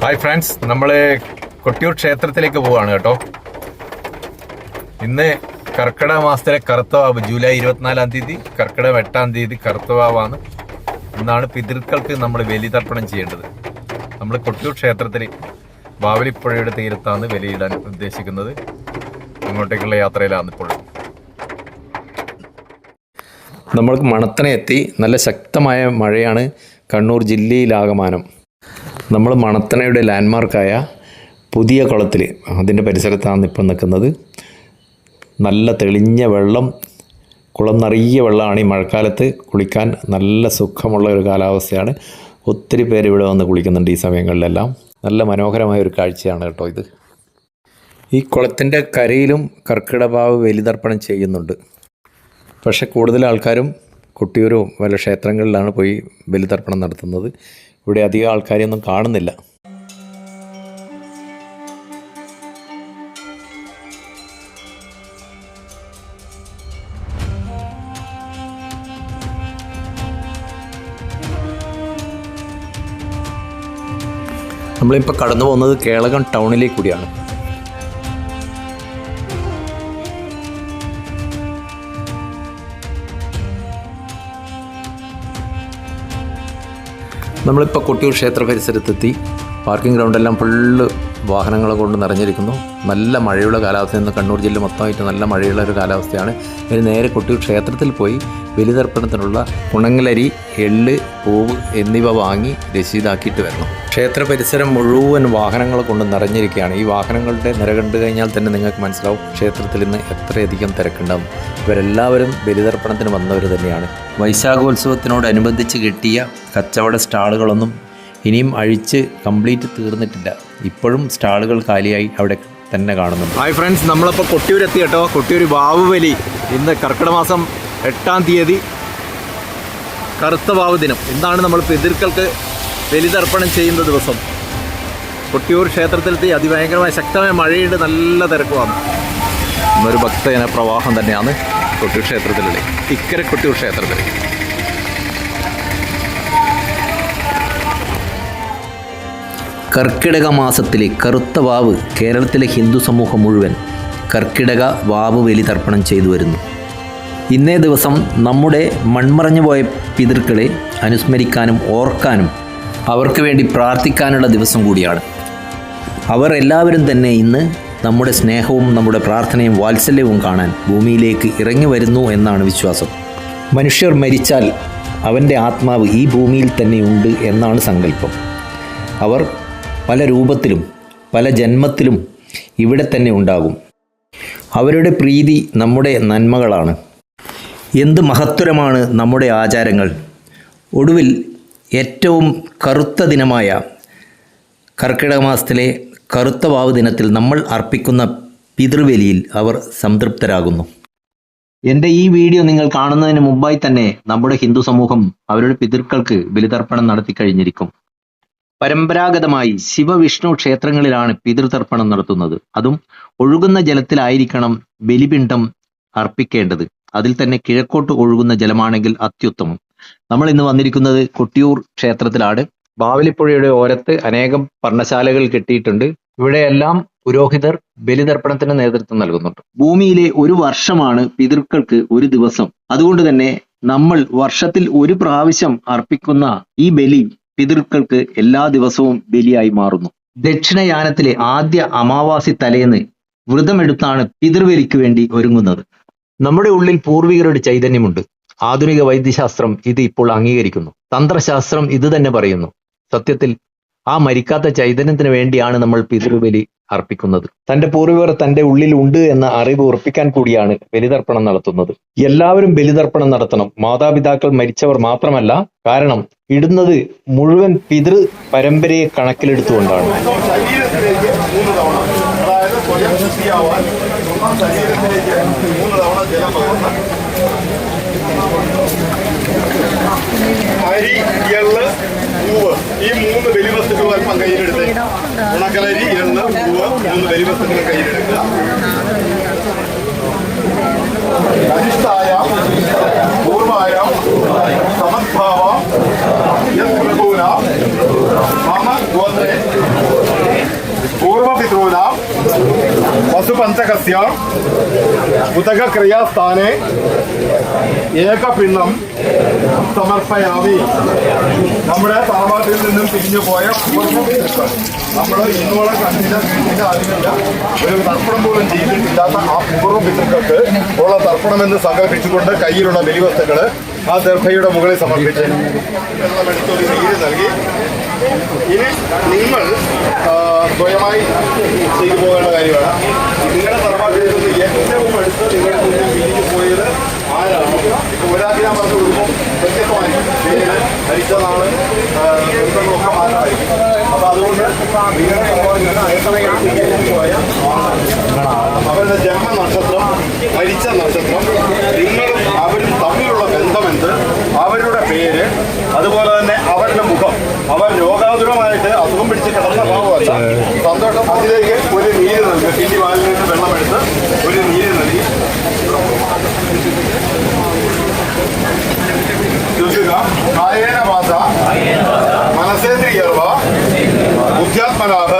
Hi friends നമ്മൾ കൊട്ടിയൂർ ക്ഷേത്രത്തിലേക്ക് പോവാണ് കേട്ടോ. ഇന്ന് കർക്കിടക മാസത്തിലെ കറുത്തവാവ് ജൂലൈ ഇരുപത്തിനാലാം തീയതി കർക്കിടകം എട്ടാം തീയതി കറുത്തവാവാണ്. ഇന്നാണ് പിതൃക്കൾക്ക് നമ്മൾ ബലിതർപ്പണം ചെയ്യേണ്ടത്. നമ്മൾ കൊട്ടിയൂർ ക്ഷേത്രത്തിൽ ബാവലിപ്പുഴയുടെ തീരത്താണ് ബലിയിടാൻ ഉദ്ദേശിക്കുന്നത്. അങ്ങോട്ടേക്കുള്ള യാത്രയിലാണ് ഇപ്പോൾ. നമ്മൾ മണത്തനെ എത്തി നല്ല ശക്തമായ മഴയാണ് കണ്ണൂർ ജില്ലയിലാകമാനം. നമ്മൾ മണത്തനയുടെ ലാൻഡ്മാർക്കായ പുതിയ കുളത്തിൽ അതിന്റെ പരിസരത്താണ് ഇപ്പം നിൽക്കുന്നത്. നല്ല തെളിഞ്ഞ വെള്ളം കുളം നിറയെ വെള്ളമാണ് ഈ മഴക്കാലത്ത് കുളിക്കാൻ നല്ല സുഖമുള്ള ഒരു കാലാവസ്ഥയാണ്. ഒത്തിരി പേര് ഇവിടെ വന്ന് കുളിക്കുന്നുണ്ട് ഈ സമയങ്ങളിലെല്ലാം. നല്ല മനോഹരമായ ഒരു കാഴ്ചയാണ് കേട്ടോ ഇത്. ഈ കുളത്തിന്റെ കരയിലും കർക്കിടഭാവ് ബലിതർപ്പണം ചെയ്യുന്നുണ്ട്. പക്ഷേ കൂടുതൽ ആൾക്കാരും കുട്ടിയൂരും വല്ല ക്ഷേത്രങ്ങളിലാണ് പോയി ബലിതർപ്പണം നടത്തുന്നത്. ഇവിടെ അധികം ആൾക്കാരെയൊന്നും കാണുന്നില്ല. നമ്മളിപ്പോൾ കടന്നു പോകുന്നത് കേളകം ടൗണിലേക്ക് കൂടിയാണ്. നമ്മളിപ്പോൾ കൊട്ടിയൂർ ക്ഷേത്ര പരിസരത്തെത്തി. പാർക്കിംഗ് ഗ്രൗണ്ടെല്ലാം ഫുള്ള് വാഹനങ്ങൾ കൊണ്ട് നിറഞ്ഞിരിക്കുന്നു. നല്ല മഴയുള്ള കാലാവസ്ഥ ഇന്ന് കണ്ണൂർ ജില്ല മൊത്തമായിട്ട് നല്ല മഴയുള്ള ഒരു കാലാവസ്ഥയാണ്. ഇനി നേരെ കൊട്ടിയൂർ ക്ഷേത്രത്തിൽ പോയി ബലിതർപ്പണത്തിനുള്ള കുണങ്ങലരി എള്ള് പൂവ് എന്നിവ വാങ്ങി രസീതാക്കിയിട്ട് വരണം. ക്ഷേത്ര പരിസരം മുഴുവൻ വാഹനങ്ങൾ കൊണ്ട് നിറഞ്ഞിരിക്കുകയാണ്. ഈ വാഹനങ്ങളുടെ നിര കണ്ടു കഴിഞ്ഞാൽ തന്നെ നിങ്ങൾക്ക് മനസ്സിലാവും ക്ഷേത്രത്തിൽ ഇന്ന് എത്രയധികം തിരക്കുണ്ടാവും. ഇവരെല്ലാവരും ബലിതർപ്പണത്തിന് വന്നവർ തന്നെയാണ്. വൈശാഖോത്സവത്തിനോടനുബന്ധിച്ച് കിട്ടിയ കച്ചവട സ്റ്റാളുകളൊന്നും ഇനിയും അഴിച്ച് കംപ്ലീറ്റ് തീർന്നിട്ടില്ല. ഇപ്പോഴും സ്റ്റാളുകൾ കാലിയായി അവിടെ തന്നെ കാണുന്നുണ്ട്. ഹായ് ഫ്രണ്ട്സ് നമ്മളിപ്പോൾ കൊട്ടിയൂരെത്തി കേട്ടോ. കൊട്ടിയൂർ വാവുവലി. ഇന്ന് കർക്കിടക മാസം എട്ടാം തീയതി കറുത്ത വാവ് ദിനം. ഇന്നാണ് നമ്മൾ പിതൃക്കൾക്ക് ബലിതർപ്പണം ചെയ്യുന്ന ദിവസം. കൊട്ടിയൂർ ക്ഷേത്രത്തിലെത്തി അതിഭയങ്കരമായ ശക്തമായ മഴയുണ്ട് നല്ല തിരക്കുമാണ്. ഇന്നൊരു ഭക്തജന പ്രവാഹം തന്നെയാണ് കൊട്ടിയൂർ ക്ഷേത്രത്തിലുള്ളത് ഇക്കരെ കൊട്ടിയൂർ ക്ഷേത്രത്തിൽ കർക്കിടക മാസത്തിലെ കറുത്ത വാവ് കേരളത്തിലെ ഹിന്ദു സമൂഹം മുഴുവൻ കർക്കിടക വാവ് ബലി തർപ്പണം ചെയ്തു വരുന്നു. ഇന്നേ ദിവസം നമ്മുടെ മൺമറഞ്ഞു പോയ പിതൃക്കളെ അനുസ്മരിക്കാനും ഓർക്കാനും അവർക്ക് വേണ്ടി പ്രാർത്ഥിക്കാനുള്ള ദിവസം കൂടിയാണ്. അവർ എല്ലാവരും തന്നെ ഇന്ന് നമ്മുടെ സ്നേഹവും നമ്മുടെ പ്രാർത്ഥനയും വാത്സല്യവും കാണാൻ ഭൂമിയിലേക്ക് ഇറങ്ങി വരുന്നു എന്നാണ് വിശ്വാസം. മനുഷ്യർ മരിച്ചാൽ അവന്റെ ആത്മാവ് ഈ ഭൂമിയിൽ തന്നെയുണ്ട് എന്നാണ് സങ്കല്പം. അവർ പല രൂപത്തിലും പല ജന്മത്തിലും ഇവിടെ തന്നെ ഉണ്ടാകും. അവരുടെ പ്രീതി നമ്മുടെ നന്മകളാണ്. എന്ത് മഹത്തരമാണ് നമ്മുടെ ആചാരങ്ങൾ. ഒടുവിൽ ഏറ്റവും കറുത്ത ദിനമായ കർക്കിടക മാസത്തിലെ കറുത്ത വാവ് ദിനത്തിൽ നമ്മൾ അർപ്പിക്കുന്ന പിതൃവലിയിൽ അവർ സംതൃപ്തരാകുന്നു. എന്റെ ഈ വീഡിയോ നിങ്ങൾ കാണുന്നതിന് മുമ്പായി തന്നെ നമ്മുടെ ഹിന്ദു സമൂഹം അവരുടെ പിതൃക്കൾക്ക് ബലിതർപ്പണം നടത്തി കഴിഞ്ഞിരിക്കും. പരമ്പരാഗതമായി ശിവവിഷ്ണു ക്ഷേത്രങ്ങളിലാണ് പിതൃതർപ്പണം നടത്തുന്നത്. അതും ഒഴുകുന്ന ജലത്തിലായിരിക്കണം ബലിപിണ്ഡം അർപ്പിക്കേണ്ടത്. അതിൽ തന്നെ കിഴക്കോട്ട് ഒഴുകുന്ന ജലമാണെങ്കിൽ അത്യുത്തമം. നമ്മൾ ഇന്ന് വന്നിരിക്കുന്നത് കൊട്ടിയൂർ ക്ഷേത്രത്തിലാണ്. ബാവലിപ്പുഴയുടെ ഓരത്ത് അനേകം പർണശാലകൾ കെട്ടിയിട്ടുണ്ട്. ഇവിടെയെല്ലാം പുരോഹിതർ ബലിതർപ്പണത്തിന് നേതൃത്വം നൽകുന്നുണ്ട്. ഭൂമിയിലെ ഒരു വർഷമാണ് പിതൃക്കൾക്ക് ഒരു ദിവസം. അതുകൊണ്ട് തന്നെ നമ്മൾ വർഷത്തിൽ ഒരു പ്രാവശ്യം അർപ്പിക്കുന്ന ഈ ബലി പിതൃക്കൾക്ക് എല്ലാ ദിവസവും ബലിയായി മാറുന്നു. ദക്ഷിണയാനത്തിലെ ആദ്യ അമാവാസി തലേന്ന് വ്രതമെടുത്താണ് പിതൃബലിക്ക് വേണ്ടി ഒരുങ്ങുന്നത്. നമ്മുടെ ഉള്ളിൽ പൂർവികരുടെ ചൈതന്യമുണ്ട്. ആധുനിക വൈദ്യശാസ്ത്രം ഇത് ഇപ്പോൾ അംഗീകരിക്കുന്നു. തന്ത്രശാസ്ത്രം ഇത് തന്നെ പറയുന്നു. സത്യത്തിൽ ആ മരിക്കാത്ത ചൈതന്യത്തിന് വേണ്ടിയാണ് നമ്മൾ പിതൃബലി അർപ്പിക്കുന്നത്. തന്റെ പൂർവികർ തന്റെ ഉള്ളിൽ ഉണ്ട് എന്ന അറിവ് ഉറപ്പിക്കാൻ കൂടിയാണ് ബലിതർപ്പണം നടത്തുന്നത്. എല്ലാവരും ബലിതർപ്പണം നടത്തണം. മാതാപിതാക്കൾ മരിച്ചവർ മാത്രമല്ല കാരണം ഇടുന്നത് മുഴുവൻ പിതൃ പരമ്പരയെ കണക്കിലെടുത്തുകൊണ്ടാണ്. ഈ മൂന്ന് ബലിവസ്തുക്കൾ അപ്പം കയ്യിലെടുത്ത്. ഉണക്കലരി എണ്ണ പൂവ് മൂന്ന് കരിവസ്തുക്കൾ കയ്യിലെടുക്കുക. അരിഷ്ടായാം പൂർവായാം സമദ്ഭാവാം യത്പ്രഭൂനാം മമ ഗോത്രേ. പൂർവപിതॄനാം വസുപഞ്ചകസ്യ ഉദകക്രിയാസ്ഥാനെ ഏകപിണ്ണം സമർപ്പയാമി നമ്മുടെ തറവാട്ടിൽ നിന്നും തിരിഞ്ഞു പോയ നമ്മൾ ഇന്നോളം കണ്ടില്ല കേട്ടില്ല ആദ്യമില്ല ഒരു തർപ്പണം പോലും ചെയ്തിട്ടില്ലാത്ത ആ പൂർവ പിതൃക്കൾക്ക് ഉള്ള തർപ്പണമെന്ന് സങ്കല്പിച്ചുകൊണ്ട് കയ്യിലുള്ള ബലിവസ്തുക്കൾ ആ ദർഭയുടെ മുകളിൽ സമർപ്പിച്ച്. നീര് നൽകി ഇനി നിങ്ങൾ സ്വയമായി ചെയ്തു പോകേണ്ട കാര്യമാണ്. തറവാട്ടിൽ നിന്ന് ഏറ്റവും അടുത്ത് നിങ്ങളുടെ മുന്നിൽ പിരിഞ്ഞു പോയത് ആരാണ്? ഇപ്പൊ ഒരാൾക്ക് ഞാൻ പറഞ്ഞു കൊടുക്കും വ്യത്യസ്തമായി പേര് മരിച്ച നാൾ ആ, ബന്ധങ്ങളൊക്കെ മാറ്റമായിരിക്കും അപ്പൊ അതുകൊണ്ട് നിങ്ങളുടെ പിരിഞ്ഞു പോയ അവരുടെ ജന്മ നക്ഷത്രം മരിച്ച നക്ഷത്രം നിങ്ങളും അവരും തമ്മിലുള്ള ബന്ധമെന്ത്? അവരുടെ പേര് അതുപോലെ തന്നെ അവരുടെ മുഖം. അവർ രോഗാതുരമായിട്ട് അസുഖം പിടിച്ച് കിടന്ന ഭാവമല്ല സന്തോഷം അതിലേക്ക് ഒരു നീര് നൽകുക കിണ്ടി വാലിൽ നിന്ന് നൽകി దుద్దుగా ఆయన బాధ మన సేంద్రియ ఉద్యాత్మనాథ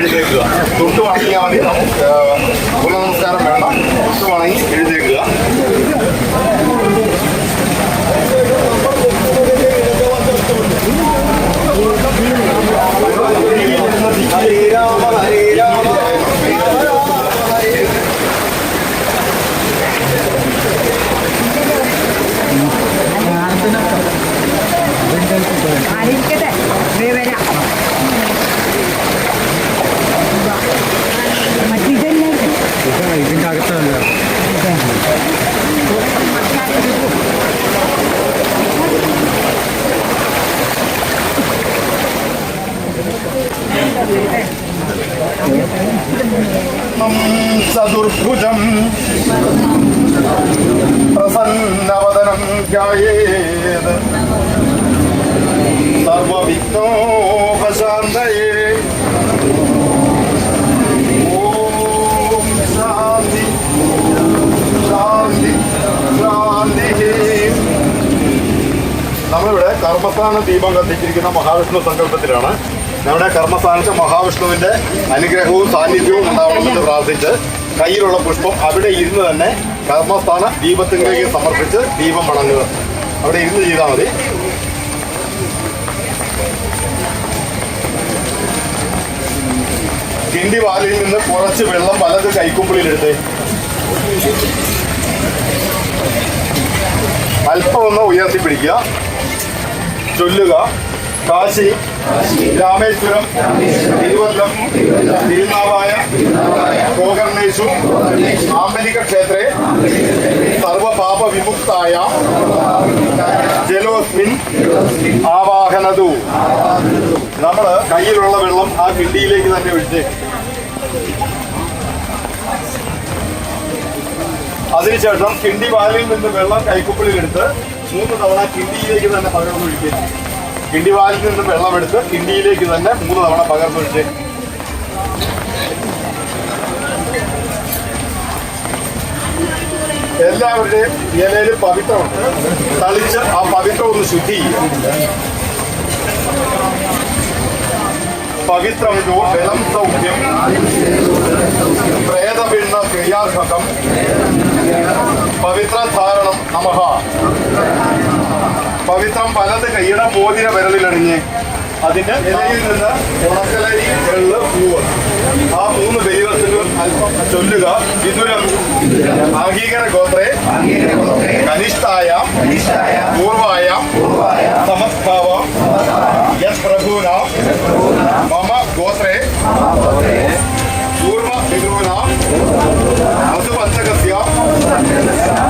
സമർപ്പീകരിച്ച് എഴുതേക്കുക തൊട്ടു വണങ്ങിയാൽ മതി സദുർഭുജം പ്രസന്നവദനം ധ്യായേത് സർവവിഘ്നോപശാന്തയേ. ഓം നമ്മളിവിടെ കർമ്മസ്ഥാന ദീപം കത്തിച്ചിരിക്കുന്ന മഹാവിഷ്ണു സങ്കല്പത്തിലാണ്. നമ്മുടെ കർമ്മസ്ഥാനത്ത് മഹാവിഷ്ണുവിന്റെ അനുഗ്രഹവും സാന്നിധ്യവും ഉണ്ടാവണമെന്ന് പ്രാർത്ഥിച്ച് കയ്യിലുള്ള പുഷ്പം അവിടെ ഇരുന്ന് തന്നെ കർമ്മസ്ഥാന ദീപത്തിലേക്ക് സമർപ്പിച്ച് ദീപം വണങ്ങുക. അവിടെ ഇരുന്ന് ചെയ്താൽ മതി. കിണ്ടി വാലിൽ നിന്ന് കുറച്ച് വെള്ളം വലത് കൈക്കുമ്പിളിലെടുത്ത്. അല്പം ഒന്ന് ഉയർത്തിപ്പിടിക്കുക. ചൊല്ലുക. കാശി രാമേശ്വരം തിരുവല്ലം തിരുനാവായ ഗോകർണേശു ആമ്പലിക ക്ഷേത്രേ സർവപാപ വിമുക്തായ ജലോസ്മിൻ ആവാഹനതു. നമ്മൾ കയ്യിലുള്ള വെള്ളം ആ കിണ്ടിയിലേക്ക് തന്നെ ഒഴിച്ച്. അതിനുശേഷം കിണ്ടി വാലിൽ നിന്ന് വെള്ളം കൈക്കുപ്പിളിലെടുത്ത് മൂന്ന് തവണ കിണ്ടിയിലേക്ക് തന്നെ പകർന്നൊഴിക്കുക കിണ്ടി വാലിൽ നിന്ന് വെള്ളമെടുത്ത് കിണ്ടിയിലേക്ക് തന്നെ മൂന്ന് തവണ പകർന്നൊഴിച്ച് എല്ലാവരുടെയും ഇലയിൽ പവിത്രമുണ്ട്. തളിച്ച് ആ പവിത്രം ഒന്ന് ശുദ്ധി ചെയ്യുക പവിത്രം ജോ ബലം സൗഖ്യം പ്രേതപിണ്ണ ക്രിയാത്മകം പവിത്രധാരണം നമഃ പവിത്രം വലത് കൈയുടെ മോതിര വിരലിലണിഞ്ഞ് അതിന്റെ ഇലയിൽ നിന്ന് ഉണക്കലരി വെള്ള പൂവ്. ആ മൂന്ന് ദൈവത്തിനും അല്പം ചൊല്ലുക. വിദുരം ആഗീകര ഗോത്രേ. കനിഷ്ഠായ. പൂർവായ. സമസ്ഭാവ യത് പ്രഭൂന. മമ ഗോത്രേ. പൂർവ പിതॄന മധുപഞ്ചകസ്യ.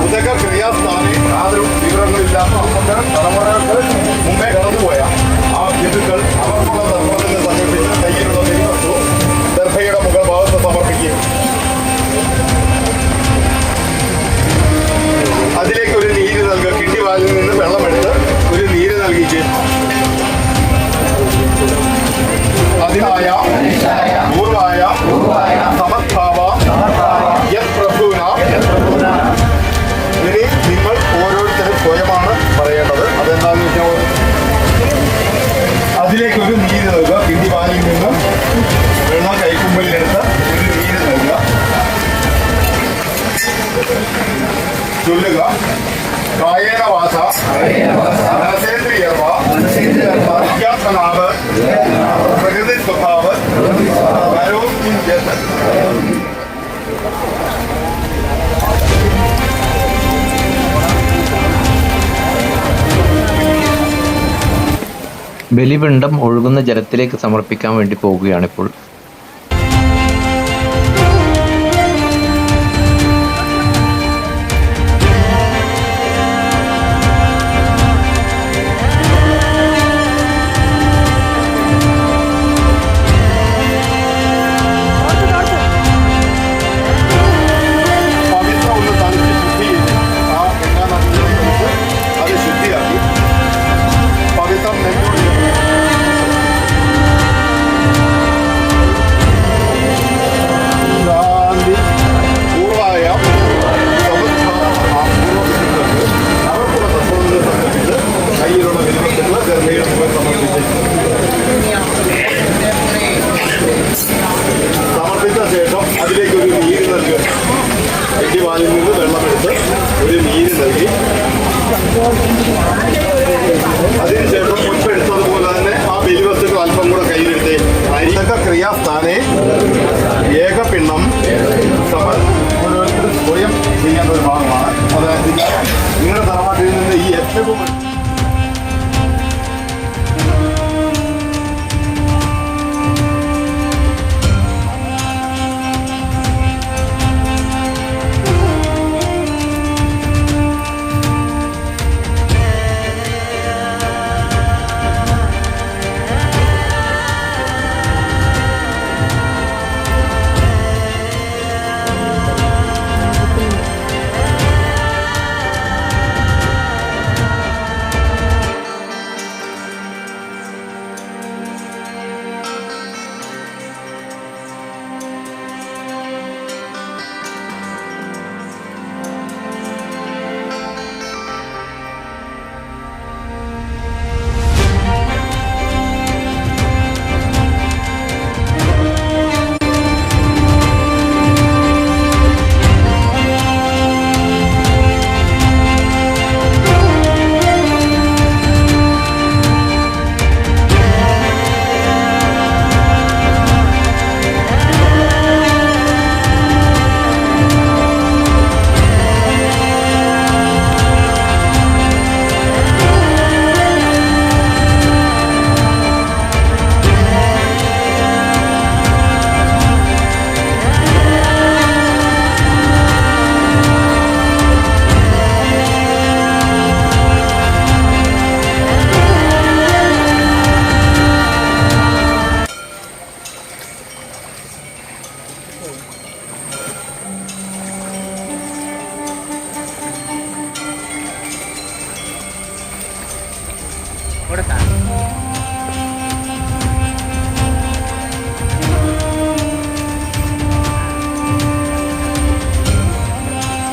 ഉദക ക്രിയാസ്ഥാനെ യാതൊരു വിവരങ്ങളില്ലാത്ത അമ്മയ്ക്ക് തലമുറകൾക്ക് മുമ്പേ കടന്നുപോയ ആ ഹിന്ദുക്കൾ അവർക്കുള്ള ബലിപിണ്ഡം ഒഴുകുന്ന ജലത്തിലേക്ക് സമർപ്പിക്കാൻ വേണ്ടി പോകുകയാണിപ്പോൾ.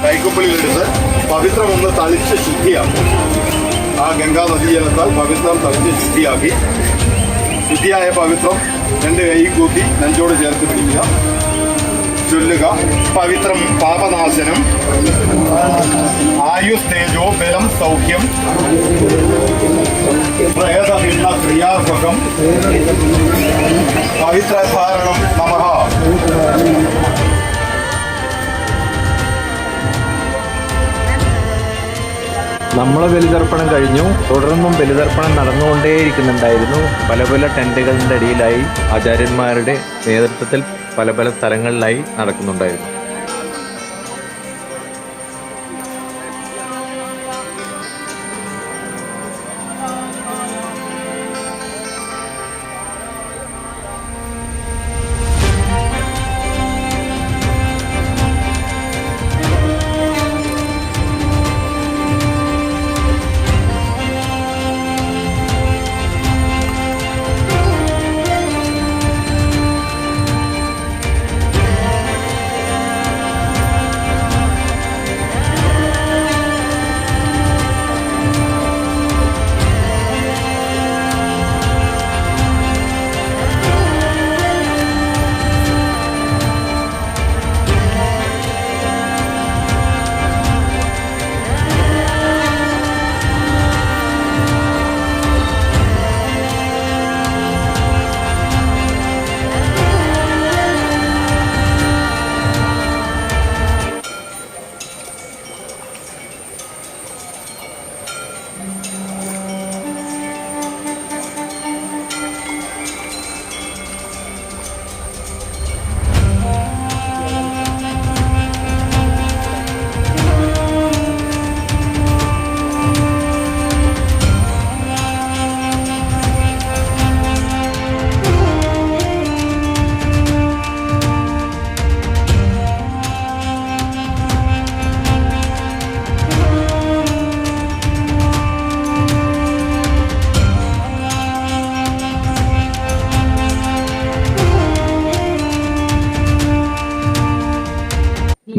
കൈക്കുമ്പിളിലെടുത്ത് പവിത്രം ഒന്ന് തളിച്ച് ശുദ്ധിയാക്കും. ആ ഗംഗാ നദീജലത്താൽ പവിത്രം തളിച്ച് ശുദ്ധിയാക്കി. ശുദ്ധിയായ പവിത്രം രണ്ട് കൈ കൂട്ടി നെഞ്ചോട് ചേർത്ത് പിടിക്കുക. ചൊല്ലുക പവിത്രം പാപനാശനം. ആയുസ് തേജോ ബലം സൗഖ്യം. പ്രേതഭിന്ന ക്രിയാസുഖം പവിത്രധാരണം നമഃ. നമ്മളെ ബലിതർപ്പണം കഴിഞ്ഞു. തുടർന്നും ബലിതർപ്പണം നടന്നുകൊണ്ടേയിരിക്കുന്നുണ്ടായിരുന്നു. പല പല ടെന്റുകളുടെ അടിയിലായി ആചാര്യന്മാരുടെ നേതൃത്വത്തിൽ പല പല സ്ഥലങ്ങളിലായി നടക്കുന്നുണ്ടായിരുന്നു.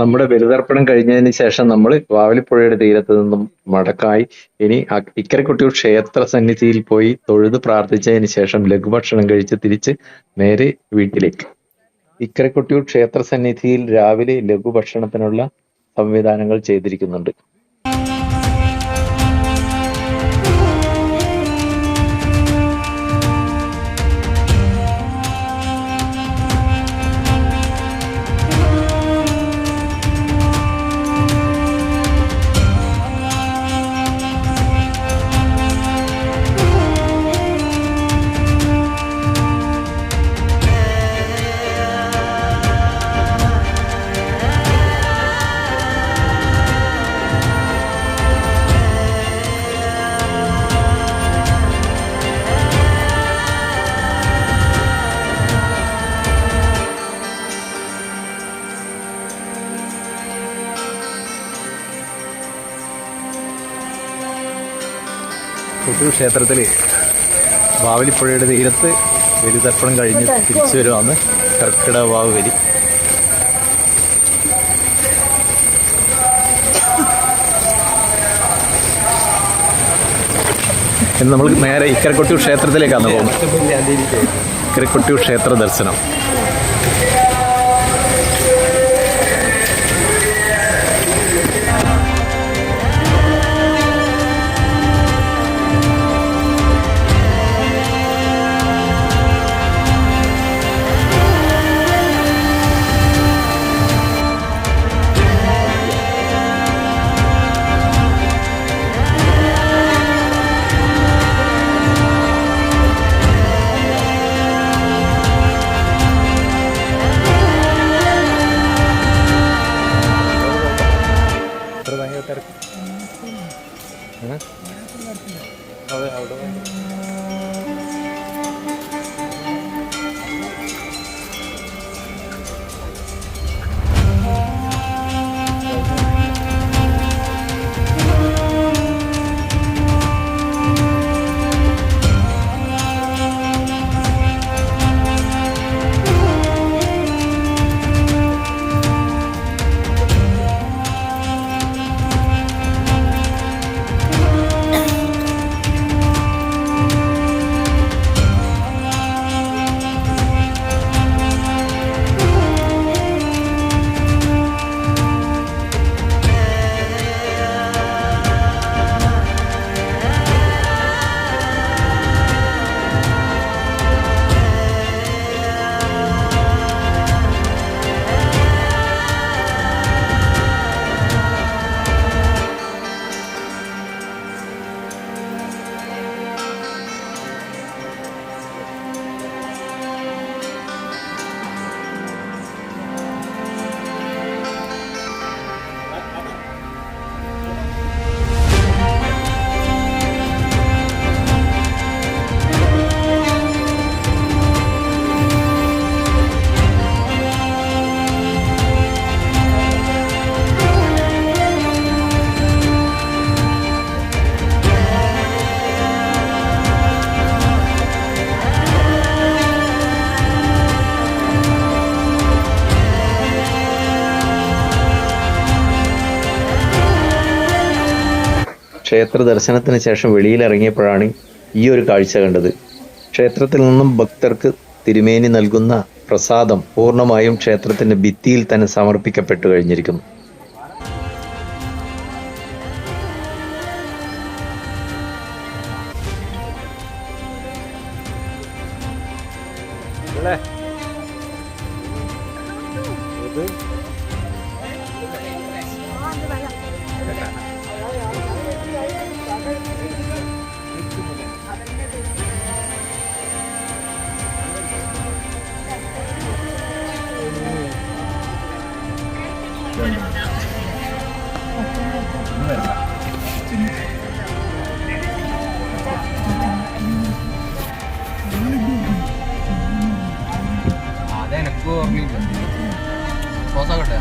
നമ്മുടെ ബലിതർപ്പണം കഴിഞ്ഞതിന് ശേഷം നമ്മൾ വാവലിപ്പുഴയുടെ തീരത്ത് നിന്നും മടക്കായി ഇനി ഇക്കരക്കുട്ടിയൂർ ക്ഷേത്ര സന്നിധിയിൽ പോയി തൊഴുത് പ്രാർത്ഥിച്ചതിന് ശേഷം ലഘുഭക്ഷണം കഴിച്ച് തിരിച്ച് നേരെ വീട്ടിലേക്ക്. ഇക്കരക്കുട്ടിയൂർ ക്ഷേത്ര സന്നിധിയിൽ രാവിലെ ലഘുഭക്ഷണത്തിനുള്ള സംവിധാനങ്ങൾ ചെയ്തിരിക്കുന്നുണ്ട്. കൊട്ടിയൂർ ക്ഷേത്രത്തിൽ വാവലിപ്പുഴയുടെ തീരത്ത് ബലിതർപ്പണം കഴിഞ്ഞ് തിരിച്ചു വരുവാന്ന് കർക്കിടക വാവ് ബലി. ഇന്ന് നമ്മൾ നേരെ ഇക്കരക്കൊട്ടിയൂർ ക്ഷേത്രത്തിലേക്കാണ് പോകുന്നത്. ഇക്കരക്കൊട്ടിയൂർ ക്ഷേത്ര ദർശനം. ക്ഷേത്ര ദർശനത്തിന് ശേഷം വെളിയിലിറങ്ങിയപ്പോഴാണ് ഈ ഒരു കാഴ്ച കണ്ടത്. ക്ഷേത്രത്തിൽ നിന്നും ഭക്തർക്ക് തിരുമേനി നൽകുന്ന പ്രസാദം പൂർണമായും ക്ഷേത്രത്തിന്റെ ഭിത്തിയിൽ തന്നെ സമർപ്പിക്കപ്പെട്ടു കഴിഞ്ഞിരിക്കുന്നു. അതെനക്കും ഓർമ്മയില്ല പോസാകട്ടെ